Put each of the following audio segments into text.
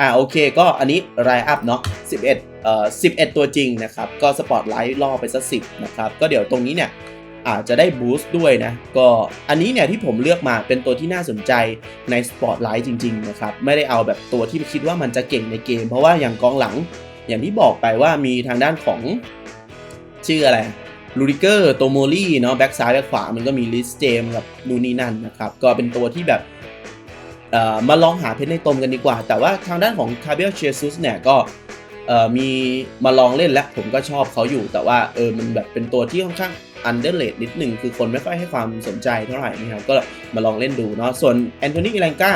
อ่าโอเคก็อันนี้รายอัพเนาะ11เอ่อ11 ตัวจริงนะครับ ก็สปอตไลท์ล่อไปสักสินะครับ ก็เดี๋ยวตรงนี้เนี่ยอาจจะได้บูสต์ด้วยนะ ก็อันนี้เนี่ยที่ผมเลือกมาเป็นตัวที่น่าสนใจในสปอตไลท์จริงๆนะครับ ไม่ได้เอาแบบตัวที่คิดว่ามันจะเก่งในเกม เพราะว่าอย่างกองหลังอย่างที่บอกไปว่ามีทางด้านของชื่ออะไรลูริเกอร์โตโมลี่เนาะแบ็กซ้ายแบ็กขวามันก็มีลิสเจมกับนูนี่นั่นนะครับ ก็เป็นตัวที่แบบ มาลองหาเพชรในตมกันดีกว่า แต่ว่าทางด้านของคาเบลเชซุสเนี่ยก็มีมาลองเล่นแล้วผมก็ชอบเขาอยู่ แต่ว่าเออมันแบบเป็นตัวที่ค่อนข้างอันเดอร์เลดนิดหนึ่งคือคนไม่ค่อยให้ความสนใจเท่าไหร่นะครับก็มาลองเล่นดูเนาะส่วนแอนโทนีอิลังกา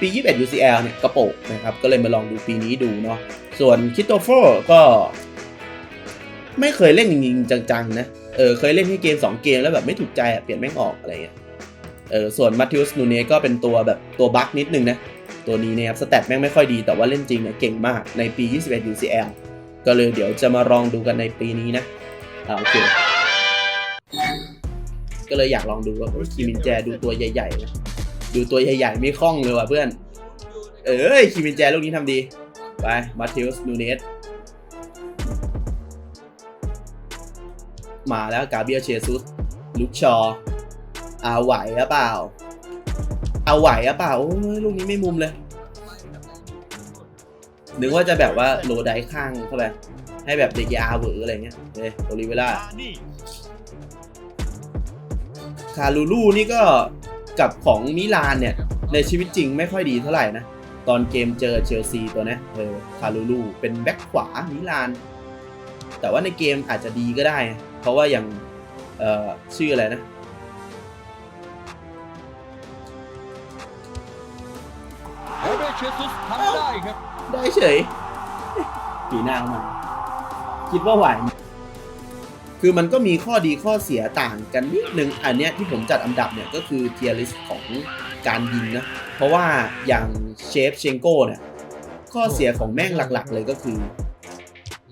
ปี 21 UCL เนี่ยกระโปกนะครับก็เลยมาลองดูปีนี้ดูเนาะส่วนคิโตโฟก็ ไม่เคยเล่นจริงๆจังๆนะเออเคยเล่นแค่เกม 2 เกมแล้วแบบไม่ถูกใจเปลี่ยนแม่งออกอะไรเงี้ย เออส่วนมาทิอุสนูเนก็เป็นตัวแบบตัวบั๊กนิดนึงนะ ตัวนี้นะครับสแตทแม่งไม่ค่อยดีแต่ว่าเล่นจริงเนี่ยเก่งมากในปี 21 UCL ก็เลยเดี๋ยวจะมาลองดูกันในปีนี้นะอ่าโอเคก็เลยอยากลองดูว่าโอ้ยคิมินแจดูตัวใหญ่ๆนะดูตัวใหญ่ๆไม่คล่องเลยว่ะเพื่อน เอ้ยคิมินแจลูกนี้ทำดี ไปมาทิอุสนูเนสมาแล้วกาเบียเชซุสลุกชอ เอาไหวหรือเปล่า เอาไหวหรือเปล่าโอ้ยลูกนี้ไม่มุมเลยนึกว่าจะแบบว่าโลไดข้างเข้าไปให้แบบเดกอาเวอร์อะไรเงี้ยเฮ้โอลิเวล่าคาลูลูนี่ก็กับของมิลานเนี่ย ในชีวิตจริงไม่ค่อยดีเท่าไหร่นะ ตอนเกมเจอเชลซีตัวนี้เออคาลูลูเป็นแบ็คขวามิลาน แต่ว่าในเกมอาจจะดีก็ได้ เพราะว่าอย่างเอ่อชื่ออะไรนะ ชซุสทำได้ครับ ได้เฉยปีหน้าเข้ามา คิดว่าไหวไหมคือมันก็มีข้อดีข้อเสียต่างกันนิดนึงอันเนี้ยที่ผมจัดอันดับเนี่ยก็คือเทียริสของการยิงนะ เพราะว่าอย่างเชฟเชงโก้เนี่ยข้อเสียของแม่งหลักๆ เลยก็คือ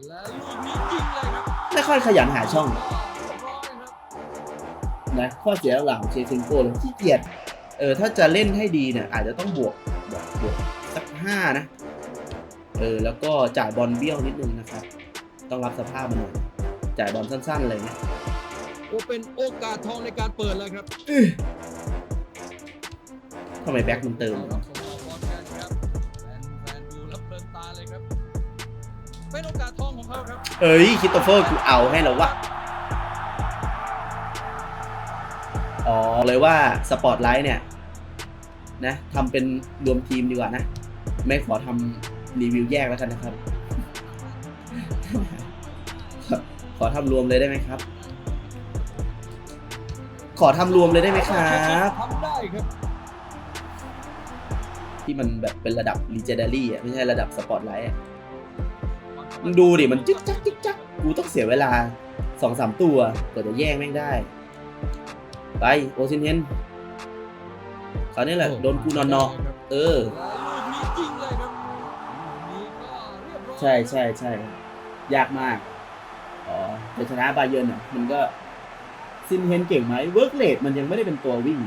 และลูกนี้ยิงเลยครับไม่ค่อยขยันหาช่องเรียบร้อยครับนะข้อเสียหลังๆเชฟเชงโก้เลยขี้เกียจเออถ้าจะเล่นให้ดีเนี่ยอาจจะต้องบวกบวกบวก สักห้านะ เออ แล้วก็จ่ายบอลเบี้ยวนิดนึงนะครับ ต้องรับสภาพมันหน่อยจ่ายบอลสั้นๆอะไรเงี้ยโอเป็นโอกาสทองในการเปิดแล้วครับทำไมแบ็คมันเติมเอาวะครับส่งบอลกันครับแฟนแฟนดูแล้วเพลินตาเลยครับเป็นโอกาสทองของเขาครับ เอ้ยคิตโตเฟอร์กูเอาให้แล้ววะอ๋อเลยว่าสปอร์ตไลท์เนี่ยนะทำเป็นรวมทีมดีกว่านะ ไม่ขอทำรีวิวแยกแล้วกันนะครับ ขอทำรวมเลยได้ไหมครับ ขอทำรวมเลยได้ไหมครับทำได้ครับ ที่มันแบบเป็นระดับ legendary อะไม่ใช่ระดับสปอตไลท์อะมึงดูดิมันจิ๊กจักจิ๊กจักกูต้องเสียเวลาสองสามตัวกว่าจะแย่งแม่งได้ ไปโอซินเฮนคราวนี้แหละโดนกูนอนนอเออ ใช่ใช่ใช่ยากมาก อ๋อจะชนะบาเยิร์นอะ มันก็ซินเฮนเก่งไหมเวิร์กเลดมันยังไม่ได้เป็นตัววิ่ง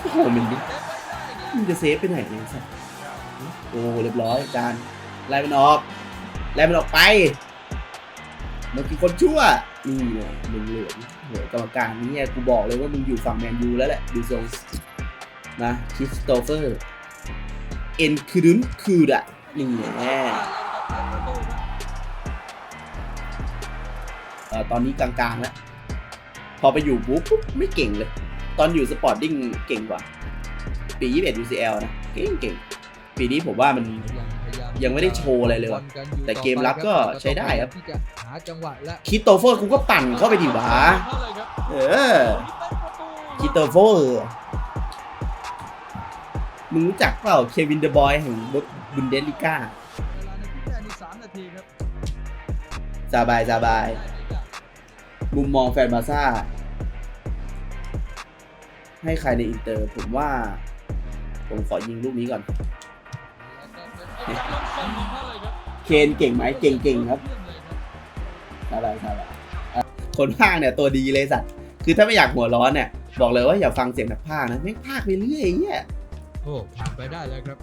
โอ้โหมันดิเซฟไว้ได้ครับมึงจะเซฟไปไหนเนี่ยสัสโอ้เรียบร้อยจานไล่มันออกไล่มันออกไป มันคือคนชั่ว นี่ไงมึงเหลืองโหกรรมการนี่เนี่ยกูบอกเลยว่ามึงอยู่ฝั่งแมนยูแล้วแหละดูทรง นะคริสโตเฟอร์ เอ็นคืดึนคืดอะนี่แน่เอ่อตอนนี้กลางๆแล้วพอไปอยู่บุ๊บปุ๊บไม่เก่งเลย ตอนอยู่สปอร์ตดิ้งเก่งกว่า ปี 21 UCL นะ เก่งเก่งปีนี้ผมว่ามันยังไม่ได้โชว์อะไรเลยว่ะแต่เกมรับก็ใช้ได้ครับที่จะหาจังหวะและคิโตเฟอร์กูก็ปั่นเข้าไปดิวะเข้าเลยครับเออคิโตเฟอร์ มึงรู้จักเปล่าเควินเดอะบอยแห่งบุนเดสลิก้าเวลาในที่แค่นี้สามนาทีครับสบายสบายมุมมองแฟนบาซ่า ให้ใครในอินเตอร์ ผมว่า ผมขอยิงลูกนี้ก่อน เคนเก่งไหมเก่งเก่งครับสบายสบายคนข้างเนี่ยตัวดีเลยสัตว์ คือถ้าไม่อยากหัวร้อนเนี่ย บอกเลยว่าอย่าฟังเสียงนักพากย์นะแม่งพากย์ไปเรื่อยไอ้เหี้ย โอ้ผ่านไปได้เลยครับ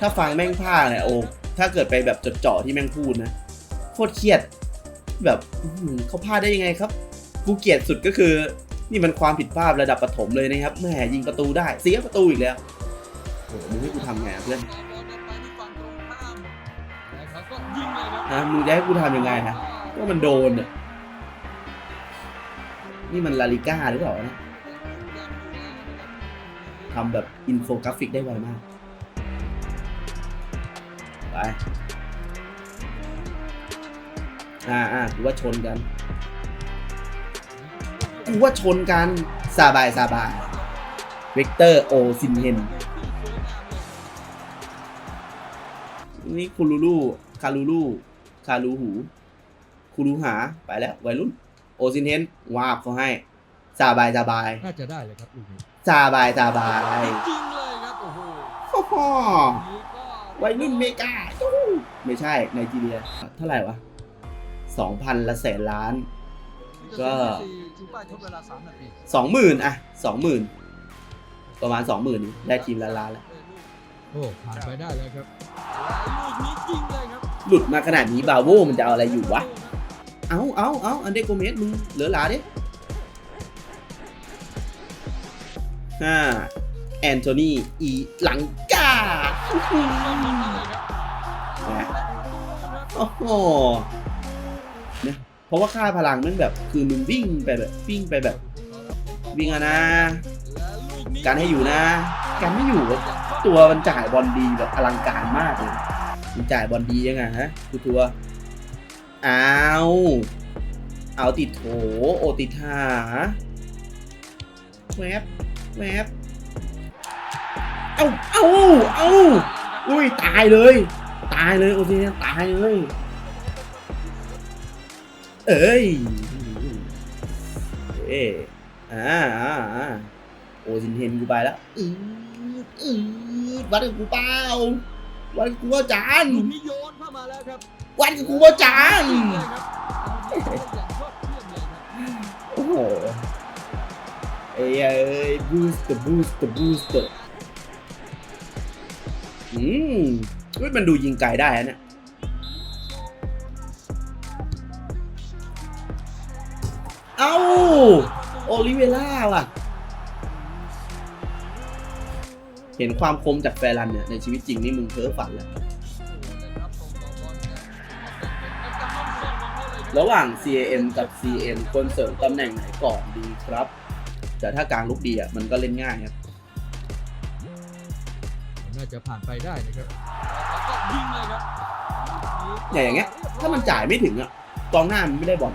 ถ้าฟังแม่งพากเนี่ยโอ้ถ้าเกิดไปแบบจดจ่อที่แม่งพูดนะโคตรเครียด แบบเขาพลาดได้ยังไงครับ กูเกลียดสุดก็คือ นี่มันความผิดพลาดระดับประถมเลยนะครับแหมยิงประตูได้ เสียประตูอีกแล้วโอ้มึงให้กูทำไงเพื่อนต่อบอลกันไปที่ฝั่งตรงครับนะมึงจะให้กูทำยังไงนะก็มันโดนอะนี่มันลาลิก้าหรือเปล่านะ ทำแบบอินโฟกราฟิกได้ไวมาก ไป อ่าอ่ากูว่าชนกันกูว่าชนกันสบายสบายเวกเตอร์โอซินเฮนนี่คูลูลูคาลูลูคาลูหูคูลูหาไปแล้ววัยรุ่น โอซินเฮนวาบเขาให้สบายสบาย น่าจะได้เลยครับลูกนี้ สบายสบายจริงเลยครับโอ้โหฮ่อฮ่อนี่ก็วัยรุ่นเมกาจู้ไม่ใช่ไนจีเรียเท่าไหร่วะสองพันละแสนล้าน ก็ถึงป้ายทดเวลา3นาทีสองหมื่นอะสองหมื่นประมาณสองหมื่นได้ทีมละล้านแล้วโอ้ผ่านไปได้เลยครับลูกนี้จริงเลยครับหลุดมาขนาดนี้บาโวมันจะเอาอะไรอยู่วะ เอาเอาเอาอันเดโกเมสมึงเหลือหลาดิ ห้าแอนโทนีอีหลังกาโอ้โหเนี่ยเพราะว่าค่าพลังมันแบบคือมึงวิ่งไปแบบวิ่งไปแบบ วิ่งอะนะ การให้อยู่นะ การไม่อยู่ตัวมันจ่ายบอลดีแบบอลังการมากเลยมันจ่ายบอลดียังไงฮะกูตัวอ้าวเอาติดโถโอติดหาแวบ แวบเอ้าเอ้าเอ้าอุ้ยตายเลย ตายเลยโอติเนี่ยตายเลย เอ้ยเอ้อ่าอ่าอ่าโอซินเทนกูไปแล้วอืดอืดวัดกับกูเปล่าวัดกับกูว่าจานลูกนี้โยนเข้ามาแล้วครับวัดกับกูว่าจานจริงเลยครับเอาอย่างยอดเยี่ยมเลยครับโอ้โห เอ้ยเอ้ยบูสต์บูสต์บูสต์อืมเฮ้ยมันดูยิงไกลได้อะเนี่ยเอ้าโอลิเวล่าว่ะ เห็นความคมจากแฟรันเนี่ย ในชีวิตจริงนี่มึงเพ้อฝันแล้ว ระหว่าง CAM กับ CM ควรเสริมตำแหน่งไหนก่อนดีครับ แต่ถ้ากลางลุกดีอะมันก็เล่นง่ายครับน่าจะผ่านไปได้นะครับแล้วก็ยิงเลยครับเนี่ยอย่างเงี้ย ถ้ามันจ่ายไม่ถึงอะกองหน้ามันไม่ได้บอล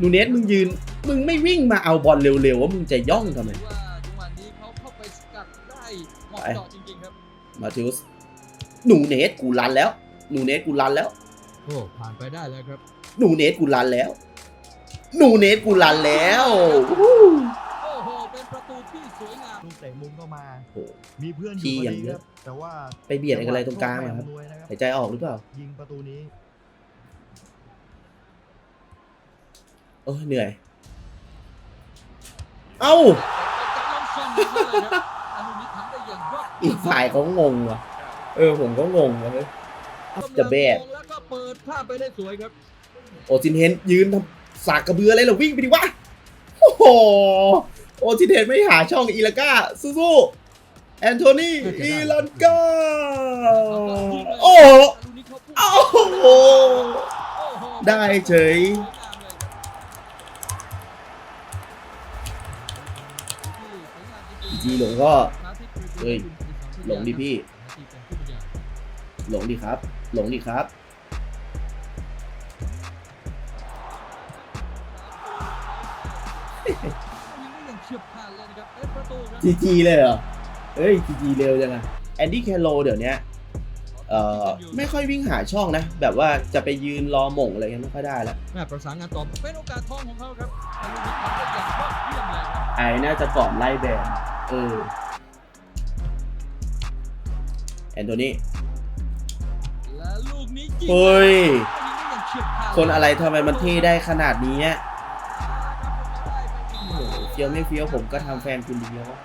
นูเนสมึงยืน มึงไม่วิ่งมาเอาบอลเร็วๆว่ามึงจะย่องทำไมถือว่าจังหวะนี้เขาเข้าไปสกัดได้เหมาะเจาะจริงๆครับมาทิวส์หนูเนสกูรันแล้ว หนูเนสกูรันแล้ว โอ้ผ่านไปได้แล้วครับ หนูเนสกูรันแล้วห นูเนสกูรันแล้ววู้โอ้โห เป็นประตูที่สวยงามลูกเตะมุมเข้ามา โอ้โห มีเพื่อนอที่ยู่พอย่าองดีเยคอะรับแต่ว่าไปเบียดอะไรตรงกลางเหรอครับจัหวะโชไม่อำนวยนะครับ หายใจออกหรือเปล่า ยิงประตูนี้โอ้ยเหนื่อย เอ้าจากลงซอนเข้าเลยครับอนุนิทำได้อย่างยอดอีกฝ่ายเขางงว่ะ เออผมก็งงว่ะเฮ้ยจะแบกแล้วก็เปิดภาพไปได้สวยครับ โอซินเฮนยืนทำ สากกระเบืออะไรเหรอวิ่งไปดิวะ โอ้โห โอซิเฮนไม่หาช่องอีลาก้าสู้ๆแอนโทนีอีลันกาโอ้โหอนุนิเขาโอ้โหโอ้โห ได้เฉยสวยงามเลยครับจีหลงก็ เฮ้ย หลงดิพี่ หลงดิครับ หลงดิครับ จีจีเลยเหรอเฮ้ยจีจีเร็วจังอะแอนดี้แคโรเดี๋ยวเนี้ยเอ่อไม่ค่อยวิ่งหาช่องนะ แบบว่าจะไปยืนรอหม่งอะไรเงี้ยไม่ค่อยได้แล้วแม่ประสานงานต่อเป็นโอกาสทองของเขาครับอนุนิทำได้อย่างยอดเยี่ยมเลยครับไอ้น่าจะก่อนไล่แบนเออแอนโทนีและลูกนี้ยิงเฮ้ยยิงได้อย่างเฉียบขาดคนอะไรทำไมมันเท่ได้ขนาดนี้อะ ฟี้ยวไม่เฟี้ยวผมก็ทำแฟนคุณดีแล้ววะ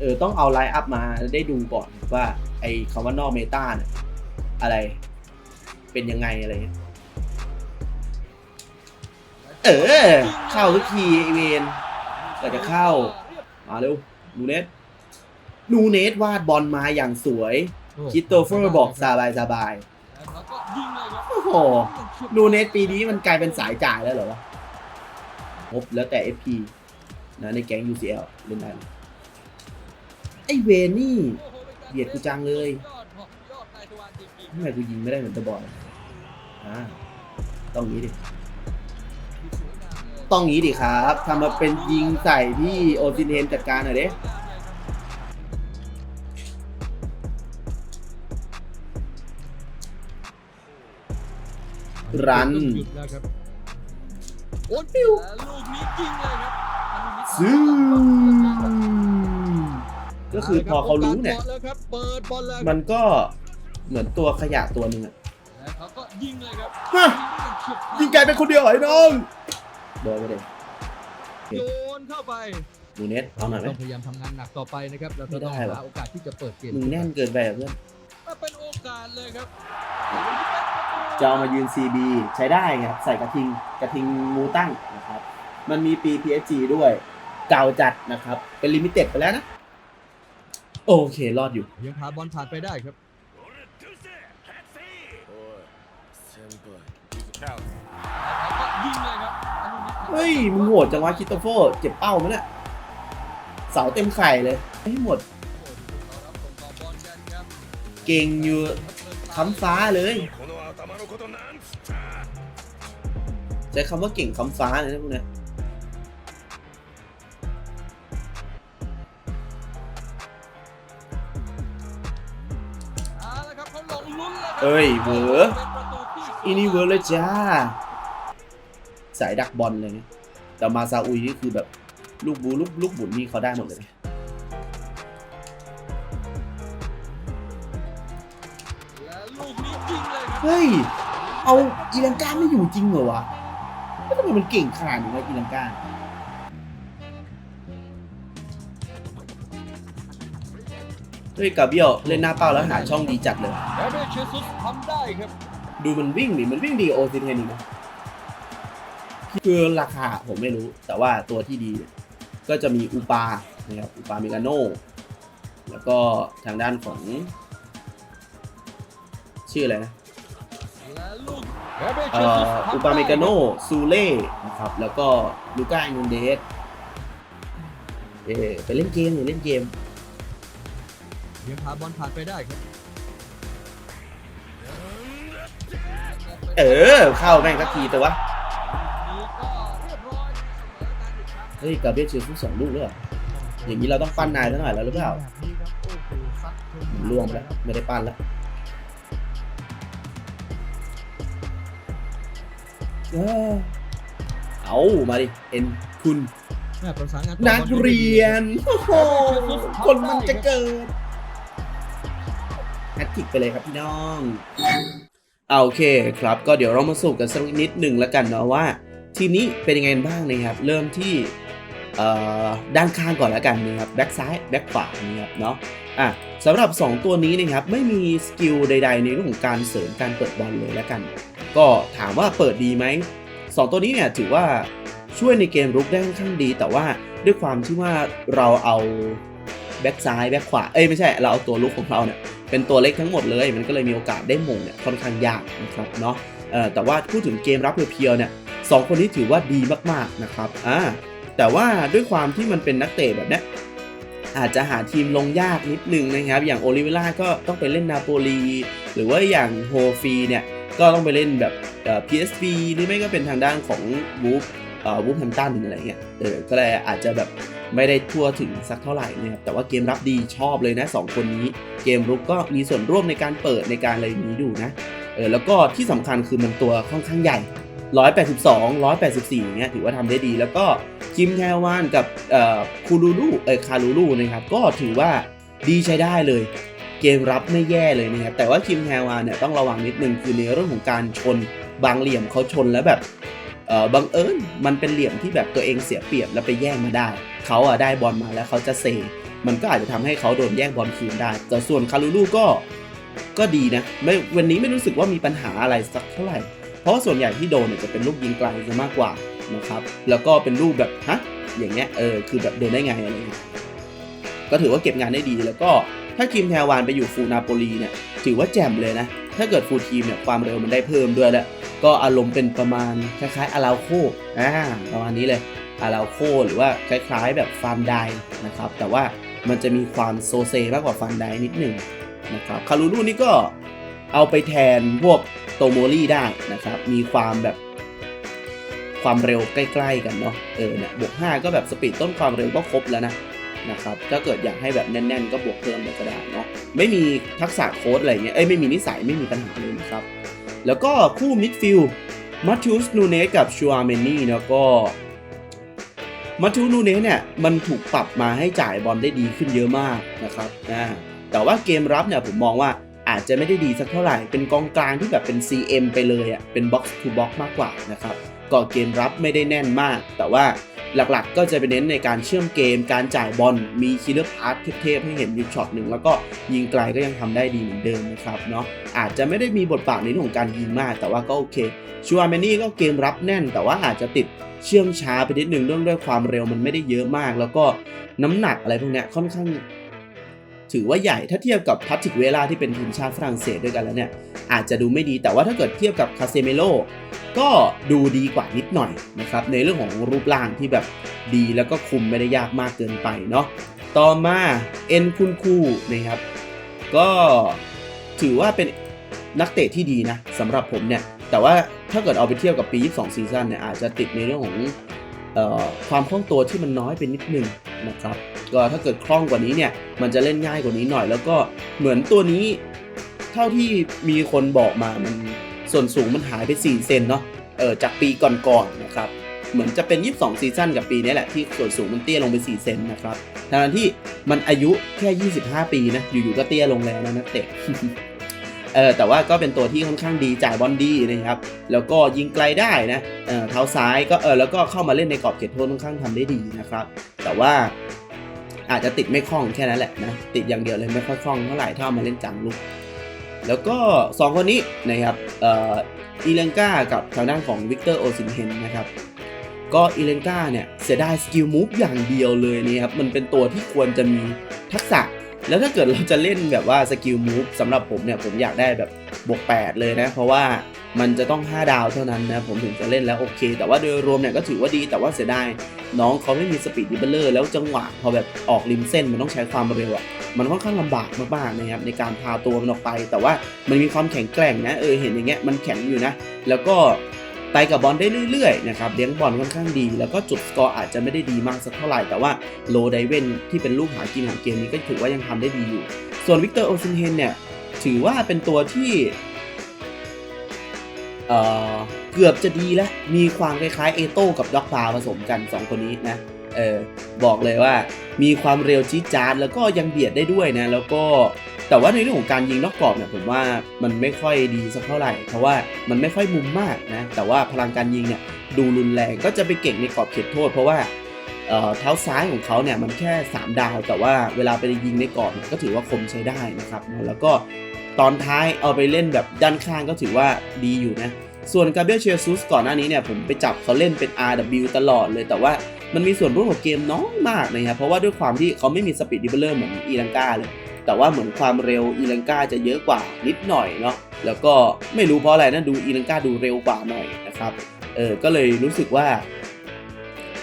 เออต้องเอาไลน์อัพมาได้ดูก่อนว่าไอ้คำว่านอกเมตาเนี่ยอะไรเป็นยังไงอะไรเงี้ยเออ เข้าทุกทีไอเวนก็จะเข้า มาเร็วนูเนสนูเนสวาดบอลมาอย่างสวย คิดโตเฟอร์บอกสบายสบายแล้วก็ยิงเลยครับโอ้โหนูเนสปีนี้มันกลายเป็นสายจ่ายแล้วเหรอวะงบแล้วแต่ FP นะในแก๊ง UCL เล่นได้ไหมไอเวนนี่เบียดกูจังเลยยอดของยอดนายทวารจริงทำไมกูยิงไม่ได้เหมือนตะบอยอ่าต้องงี้ดิๆสวยงามเลยต้องงี้ดิครับทำมาเป็นยิงใส่ที่โอซินเทนจัดการหน่อยเด้รันหยุดแล้วครับโอ้ยปิ้วแล้วลูกนี้ยิงเลยครับอันนี้ ซึ่งก็คือพอเขารู้เนี่ยโอกาสบอลแล้วครับเปิดบอลแล้วมันก็เหมือนตัวขยะตัวหนึ่งอะแล้วเขาก็ยิงเลยครับฮะยิงกลายเป็นคนเดียวเหรอไอ้น้องโดนไปเลยโยนเข้าไปดูเน็ตเอาหน่อยไหมต้องพยายามทำงานหนักต่อไปนะครับแล้วก็ไม่ต้องได้หรอหาโอกาสที่จะเปิดเกมมึงแน่นเกินไปอะเพื่อนเป็นโอกาสเลยครับจะเอามายืน CB ใช้ได้ครับ ใส่กระทิงกระทิงงูตั้งนะครับ มันมีปี PSG ด้วย เก่าจัดนะครับ เป็นลิมิเต็ดไปแล้วนะ โอเค รอดอยู่ ยังพาบอลผ่านไปได้ครับแล้วเขาก็ยิงเลยครับอันนี้เฮ้ย มึงโหดจังวะคิตโตโฟเจ็บเป้ามั้ยเนี่ยเสาเต็มไข่เลยไม่หมดโอ้โหเรารับส่งต่อบอลกันครับเก่งอยู่ค้ำฟ้าเลย ใช้คำว่าเก่งค้ำฟ้าเลยนะพวกเนี้ย เขาลงลุ้นแล้วครัเอ้ยเหวอเป็นประตูที่สวยอีนี่เวิร์กเลยจ้า สายดักบอลเลยนะแต่มาซาอุยนี่คือแบบลูกบูลูกลูกบุญนี่เขาได้หมดเลยนะและลูกนี้ยิงเลยครับเฮ้ย เอาอีลังกาไม่อยู่จริงเหรอวะแล้วทำไมมันเก่งขนาดนี้วะอีลังกา เฮ้ยกาเบียวเล่นหน้าเป้าแล้วหาช่องดีจัดเลยแบเบเชซุสทำได้ครับ ดูมันวิ่งดิมันวิ่งดีโอซิเทนอีกนะคือราคาผมไม่รู้ แต่ว่าตัวที่ดีเนี่ยก็จะมีอูปานะครับอูปาเมกาโนแล้วก็ทางด้านของ ชื่ออะไรนะและลูกแบเบเชเอ่ซุสอทำได้อูปาเมกาโนซูเล่นะครับ แล้วก็ลูก้านูนเดสเออไปเล่นเกมหรือเล่นเกม ยังพาบอลผ่านไปได้ครับเออ เข้าแม่งสักทีแต่ว่านี่ก็เรียบร้อยเสมอกันอีกครั้งเฮ้ยกาเบรียลเชซุสสองลูกเลยเหรออย่างนี้เราต้องปั้นนายเท่าไหร่แล้วหรือเปล่าแบบนี้ครับโอ้โหซัดจนล่วงไปแล้วไม่ได้ปั้นแล้วเออเอามาดิเอ็นคุณแม่ประสานงานต่อนักบอลเรียนโอ้โหคนมันจะเกิด กิกไปเลยครับพี่น้องเอาโอเคครับ ก็เดี๋ยวเรามาสรุปกันสักนิดหนึ่งแล้วกันเนาะว่า ทีมนี้เป็นยังไงบ้างนะครับ เริ่มที่ด้านข้างก่อนแล้วกันนะครับแบ็กซ้ายแบ็กขวานะครับเนาะอะสำหรับ 2 ตัวนี้นะครับไม่มีสกิลใด ๆ ในเรื่องของการเสริมการเปิดบอลเลยแล้วกัน ก็ถามว่าเปิดดีไหมสองตัวนี้เนี่ยถือว่าช่วยในเกมรุกได้ค่อนข้างดี แต่ว่าด้วยความที่ว่าเราเอาแบ็กซ้ายแบ็กขวาเอ้ยไม่ใช่เราเอาตัวลุกของเราเนี่ย เป็นตัวเล็กทั้งหมดเลย มันก็เลยมีโอกาสได้มงเนี่ยค่อนข้างยากนะครับเนาะแต่ว่าพูดถึงเกมรับเพียวๆเนี่ยสองคนนี้ถือว่าดีมากๆนะครับอ่าแต่ว่าด้วยความที่มันเป็นนักเตะแบบเนี้ยอาจจะหาทีมลงยากนิดนึงนะครับ อย่างโอลิเวล่าก็ต้องไปเล่นนาโปลีหรือว่าอย่างโฮฟีเนี่ยก็ต้องไปเล่นแบบเอ่อ PSV หรือไม่ก็เป็นทางด้านของวูฟเอ่อวูฟแฮมตันอะไรเงี้ยเออก็เลยอาจจะแบบ ไม่ได้ทั่วถึงสักเท่าไหร่นะครับแต่ว่าเกมรับดีชอบเลยนะสองคนนี้ เกมรุกก็มีส่วนร่วมในการเปิดในการอะไรนี้ดูนะเออแล้วก็ที่สำคัญคือมันตัวค่อนข้างใหญ่ 182 184อย่างเงี้ยถือว่าทำได้ดี แล้วก็คิมแทวานกับเอ่อคูลูลูเออคาลูลูนะครับก็ถือว่าดีใช้ได้เลย เกมรับไม่แย่เลยนะครับแต่ว่าคิมแฮวานเนี่ยต้องระวังนิดนึงคือในเรื่องของการชนบางเหลี่ยมเขาชนแล้วแบบ บังเอิญมันเป็นเหลี่ยมที่แบบตัวเองเสียเปรียบแล้วไปแย่งมาได้ เขาอะได้บอลมาแล้วเขาจะเซมันก็อาจจะทำให้เขาโดนแย่งบอลคืนได้ แต่ส่วนคารูลูก็ก็ดีนะไม่วันนี้ไม่รู้สึกว่ามีปัญหาอะไรสักเท่าไหร่ เพราะส่วนใหญ่ที่โดนเนี่ยจะเป็นลูกยิงไกลซะมากกว่านะครับ แล้วก็เป็นลูกแบบฮะอย่างเงี้ยเออคือแบบโดนได้ไงอะไรเงี้ยก็ถือว่าเก็บงานได้ดีแล้วก็ถ้าคิมแทวานไปอยู่ฟูนาโปลีเนี่ยถือว่าแจ่มเลยนะ ถ้าเกิดฟูทีมเนี่ยความเร็วมันได้เพิ่มด้วยแหล้ว ก็อารมณ์เป็นประมาณคล้ายๆอาราโคอ่าประมาณนี้เลยอาราโคหรือว่าคล้ายๆแบบฟานไดนะครับ แต่ว่ามันจะมีความโซเซมากกว่าฟานไดนิดหนึ่งนะครับคารูลูนี่ก็เอาไปแทนพวกโตโมลี่ได้นะครับ มีความแบบความเร็วใกล้ๆกันเนาะ เออเนี่ยบวก 5 ก็แบบสปีดต้นความเร็วก็ครบแล้วนะนะครับถ้าเกิดอยากให้แบบแน่น ๆ ก็บวกเพิ่มก็ได้เนาะไม่มีทักษะโค้ดอะไรเงี้ยเอ้ยไม่มีนิสัยไม่มีปัญหาเลยนะครับ แล้วก็คู่มิดฟิลด์มัตทูสนูเนสกับชัวเมนี่แล้วก็มัตทูนูเนสเนี่ยมันถูกปรับมาให้จ่ายบอลได้ดีขึ้นเยอะมากนะครับอ่าแต่ว่าเกมรับเนี่ยผมมองว่าอาจจะไม่ได้ดีสักเท่าไหร่ เป็นกองกลางที่แบบเป็น CM ไปเลยอะเป็น box to box มากกว่านะครับก็เกมรับไม่ได้แน่นมาก แต่ว่า หลักๆ ก็จะไปเน้นในการเชื่อมเกม การจ่ายบอล มีคิลเลอร์พาร์ทเทพๆให้เห็นอยู่ช็อตหนึ่ง แล้วก็ยิงไกลก็ยังทำได้ดีเหมือนเดิมนะครับเนาะ อาจจะไม่ได้มีบทบาทในเรื่องของการยิงมาก แต่ว่าก็โอเค ชัวร์แมนนี่ก็เกมรับแน่น แต่ว่าอาจจะติดเชื่องช้าไปนิดหนึ่งเรื่องด้วยความเร็วมันไม่ได้เยอะมาก แล้วก็น้ำหนักอะไรพวกนี้ค่อนข้าง ถือว่าใหญ่ถ้าเทียบกับพัตติกเวลาที่เป็นทีมชาติฝรั่งเศสด้วยกันแล้วเนี่ย อาจจะดูไม่ดีแต่ว่าถ้าเกิดเทียบกับคาเซเมโลก็ดูดีกว่านิดหน่อยนะครับ ในเรื่องของรูปร่างที่แบบดีแล้วก็คุมไม่ได้ยากมากเกินไปเนาะต่อมาเอ็นคุนคูนะครับ ก็ถือว่าเป็นนักเตะที่ดีนะสำหรับผมเนี่ย แต่ว่าถ้าเกิดเอาไปเทียบกับปี 22 ซีซั่นเนี่ยอาจจะติดในเรื่องของออความคล่องตัวที่มันน้อยไปนิดนึงนะครับ ก็ถ้าเกิดคล่องกว่านี้เนี่ย มันจะเล่นง่ายกว่านี้หน่อย แล้วก็เหมือนตัวนี้ เท่าที่มีคนบอกมามันส่วนสูงมันหายไป 4 เซนเนาะเออจากปีก่อนๆนนะครับ เหมือนจะเป็น 22 ซีซั่นกับปีนี้แหละที่ส่วนสูงมันเตี้ยลงไป 4 เซนนะครับทั้งที่มันอายุแค่ 25 ปีนะอยู่ๆก็เตี้ยลงแล้วนะนักเตะเออแต่ว่าก็เป็นตัวที่ค่อนข้างดีจ่ายบอลดีนะครับ แล้วก็ยิงไกลได้นะเออเท้าซ้ายก็เออแล้วก็เข้ามาเล่นในกรอบเขตโทษค่อนข้างทำได้ดีนะครับ แต่ว่า อาจจะติดไม่คล่องแค่นั้นแหละนะติดอย่างเดียวเลยไม่ค่อยคล่องเท่าไหร่ถ้าเอามาเล่นจังลูกแล้วก็ 2 คนนี้นะครับเอ่ออีเลนกากับทางด้านของวิกเตอร์โอซินเฮนนะครับก็อีเลนกาเนี่ยเสียดายสกิลมูฟอย่างเดียวเลยนี่ครับมันเป็นตัวที่ควรจะมีทักษะ แล้วถ้าเกิดเราจะเล่นแบบว่าสกิลมูฟสำหรับผมเนี่ยผมอยากได้แบบบวก 8 เลยนะ เพราะว่า มันจะต้อง 5 ดาวเท่านั้นนะผมถึงจะเล่นแล้วโอเค แต่ว่าโดยรวมเนี่ยก็ถือว่าดีแต่ว่าเสียดายน้องเขาไม่มีสปีดดิเบลเลอร์แล้วจังหวะพอแบบออกริมเส้นมันต้องใช้ความเร็วอะมันค่อนข้างลำบากมากๆนะครับในการพาตัวมันออกไป แต่ว่ามันมีความแข็งแกร่งนะเออเห็นอย่างเงี้ยมันแข็งอยู่นะ แล้วก็ไต่กับบอลได้เรื่อยๆนะครับเลี้ยงบอลค่อนข้างดี แล้วก็จุดสกอร์อาจจะไม่ได้ดีมากสักเท่าไหร่ แต่ว่าโลไดเวนที่เป็นลูกหากินของเกมนี้ก็ถือว่ายังทำได้ดีอยู่ ส่วนวิกเตอร์โอซินเฮนเนี่ยถือว่าเป็นตัวที่ เอ่อเกือบจะดีแล้ว มีความคล้ายๆเอโต้กับด็อกฟาผสมกัน 2 คนนี้นะเออบอกเลยว่ามีความเร็วจี๊ดจ๊าดแล้วก็ยังเบียดได้ด้วยนะ แล้วก็แต่ว่าในเรื่องของการยิงนอกกรอบเนี่ยผมว่ามันไม่ค่อยดีสักเท่าไหร่ เพราะว่ามันไม่ค่อยมุมมากนะ แต่ว่าพลังการยิงเนี่ยดูรุนแรงก็จะไปเก่งในกรอบเขตโทษ เพราะว่าเออท้าซ้ายของเขาเนี่ยมันแค่ 3 ดาว แต่ว่าเวลาไปยิงในกรอบเนี่ยก็ถือว่าคมใช้ได้นะครับ แล้วก็ ตอนท้ายเอาไปเล่นแบบด้านข้างก็ถือว่าดีอยู่นะ ส่วนกาเบรียลเชซุสก่อนหน้านี้เนี่ยผมไปจับเขาเล่นเป็น RW ตลอดเลยแต่ว่ามันมีส่วนร่วมกับเกมน้อยมากนะครับเพราะว่าด้วยความที่เขาไม่มีสปีดดิเบลเลอร์เหมือนอีลังกาเลย แต่ว่าเหมือนความเร็วอีลังกาจะเยอะกว่านิดหน่อยเนาะแล้วก็ไม่รู้เพราะอะไรนะดูอีลังกาดูเร็วกว่าหน่อยนะครับเออก็เลยรู้สึกว่า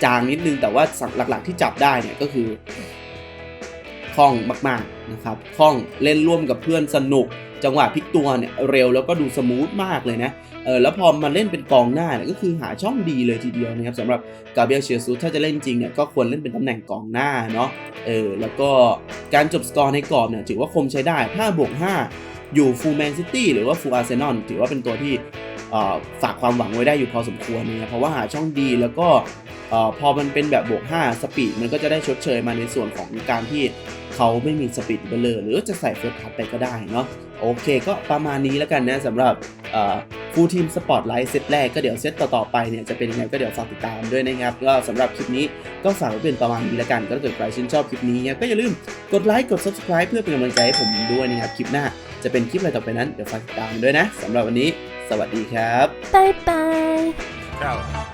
จางนิดนึงแต่ว่าหลักๆที่จับได้เนี่ยก็คือ คล่องมากๆนะครับคล่องเล่นร่วมกับเพื่อนสนุก จังหวะพลิกตัวเนี่ยเร็วแล้วก็ดูสมูทมากเลยนะเออแล้วพอมาเล่นเป็นกองหน้าเนี่ยก็คือหาช่องดีเลยทีเดียวนะครับสำหรับกาเบียเชียซูถ้าจะเล่นจริงเนี่ยก็ควรเล่นเป็นตำแหน่งกองหน้าเนาะเออแล้วก็การจบสกอร์ในกรอบเนี่ยถือว่าคมใช้ได้ถ้าบวก5อยู่ฟูลแมนซิตี้หรือว่าฟูลอาร์เซนอลถือว่าเป็นตัวที่ฝากความหวังไว้ได้อยู่พอสมควรนะครับเพราะว่าหาช่องดีแล้วก็เออพอมันเป็นแบบบวก 5 สปีดมันก็จะได้ชดเชยมาในส่วนของการที่ เขาไม่มีสปีดเบลเลอร์หรือจะใส่เฟิร์สพัทไปก็ได้เนาะโอเคก็ประมาณนี้แล้วกันนะสำหรับฟูลทีมสปอร์ตไลท์เซตแรกก็เดี๋ยวเซตต่อ ๆ ไปเนี่ยจะเป็นยังไงก็เดี๋ยวฝากติดตามด้วยนะครับก็สำหรับคลิปนี้ก็ฝากไว้เป็นประมาณนี้แล้วกัน ก็ถ้าเกิดใครชื่นชอบคลิปนี้เนี่ยก็อย่าลืมกดไลค์กด subscribe เพื่อเป็นกำลังใจให้ผมด้วยนะครับคลิปหน้าจะเป็นคลิปอะไรต่อไปนั้นเดี๋ยวฝากติดตามด้วยนะสำหรับวันนี้ สวัสดีครับ拜拜。Ciao.